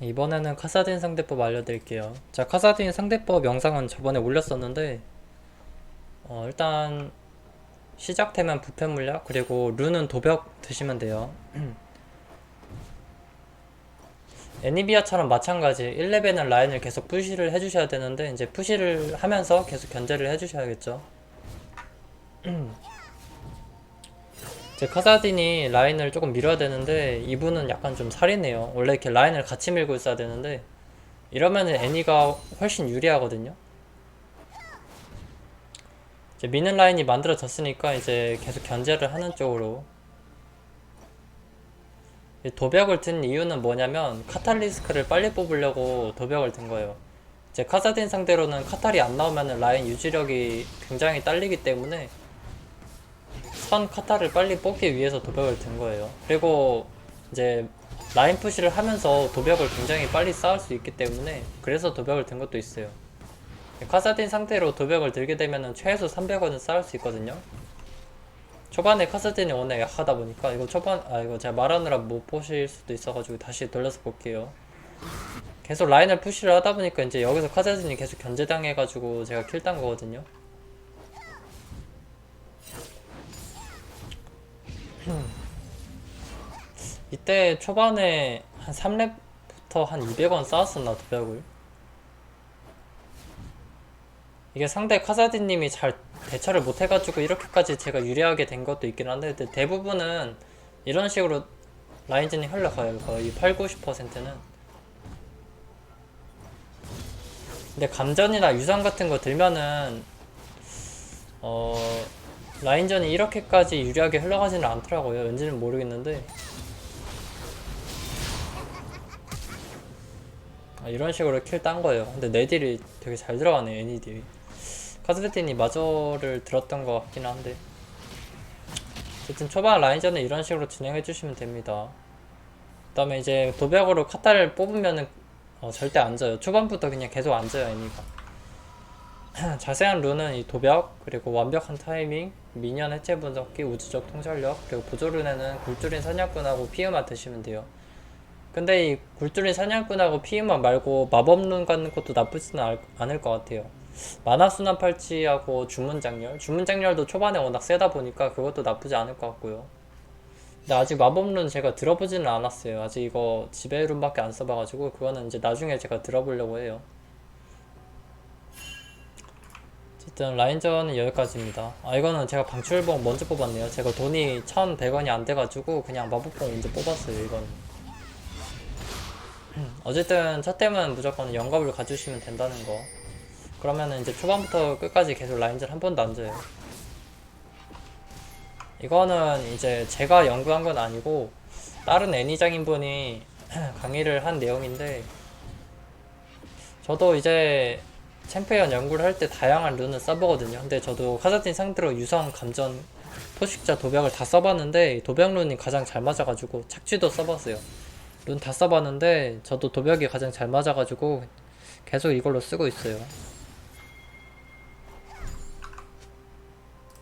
이번에는 카사딘 상대법 알려드릴게요. 자, 카사딘 상대법 영상은 저번에 올렸었는데, 어, 일단, 시작되면 부패 물약, 그리고 룬은 도벽 드시면 돼요. 애니비아처럼 마찬가지 1레벨은 라인을 계속 푸시를 해주셔야 되는데 이제 푸시를 하면서 계속 견제를 해주셔야겠죠 제 카사딘이 라인을 조금 밀어야 되는데 이분은 약간 좀 살이네요. 원래 이렇게 라인을 같이 밀고 있어야 되는데 이러면은 애니가 훨씬 유리하거든요. 이제 미는 라인이 만들어졌으니까 이제 계속 견제를 하는 쪽으로. 이 도벽을 든 이유는 뭐냐면 카탈리스크를 빨리 뽑으려고 도벽을 든 거예요. 이제 카사딘 상대로는 카탈이 안 나오면 라인 유지력이 굉장히 딸리기 때문에 선 카탈을 빨리 뽑기 위해서 도벽을 든 거예요. 그리고 이제 라인 푸시를 하면서 도벽을 굉장히 빨리 쌓을 수 있기 때문에 그래서 도벽을 든 것도 있어요. 카사딘 상태로 도벽을 들게 되면 최소 300원은 쌓을 수 있거든요. 초반에 카스틴이 워낙 약하다 보니까 이거 초반 아 이거 제가 말하느라 못 보실 수도 있어가지고 다시 돌려서 볼게요. 계속 라인을 푸시를 하다 보니까 이제 여기서 카스틴이 계속 견제당해가지고 제가 킬 딴 거거든요. 이때 초반에 한 3렙부터 한 200원 쌓았었나 도벽을? 이게 상대 카사디님이 잘 대처를 못해가지고 이렇게까지 제가 유리하게 된 것도 있긴 한데 대부분은 이런 식으로 라인전이 흘러가요. 거의 8, 90%는. 근데 감전이나 유산 같은 거 들면은 어 라인전이 이렇게까지 유리하게 흘러가지는 않더라고요. 왠지는 모르겠는데. 아, 이런 식으로 킬 딴 거예요. 근데 내 딜이 되게 잘 들어가네 애니 딜이. 카스베틴이 마저를 들었던 것 같긴 한데. 어쨌든 초반 라인전은 이런 식으로 진행해 주시면 됩니다. 그 다음에 이제 도벽으로 카타를 뽑으면은 어, 절대 안 져요. 초반부터 그냥 계속 안 져요 애니가 자세한 룬은 이 도벽 그리고 완벽한 타이밍 미니언 해체 분석기 우주적 통찰력 그리고 보조룬에는 굴줄인 사냥꾼하고 피음만 드시면 돼요. 근데 이 굴줄인 사냥꾼하고 피음만 말고 마법룬 갖는 것도 나쁘지는 않- 않을 것 같아요. 만화순환 팔찌하고 주문장렬. 주문장렬도 초반에 워낙 세다 보니까 그것도 나쁘지 않을 것 같고요. 근데 아직 마법룬 제가 들어보지는 않았어요. 아직 이거 지배룬밖에 안 써봐가지고 그거는 이제 나중에 제가 들어보려고 해요 어쨌든 라인전은 여기까지입니다. 아 이거는 제가 방출봉 먼저 뽑았네요. 제가 돈이 1100원이 안 돼가지고 그냥 마법봉 먼저 뽑았어요 이거는. 어쨌든 첫 템은 무조건 영겁을 가주시면 된다는 거. 그러면은 이제 초반부터 끝까지 계속 라인전 한 번도 안 져요. 이거는 이제 제가 연구한 건 아니고 다른 애니장인 분이 강의를 한 내용인데 저도 이제 챔피언 연구를 할 때 다양한 룬을 써보거든요. 근데 저도 카사딘 상대로 유성, 감전, 포식자, 도벽을 다 써봤는데 도벽 룬이 가장 잘 맞아가지고 착취도 써봤어요. 룬 다 써봤는데 저도 도벽이 가장 잘 맞아가지고 계속 이걸로 쓰고 있어요.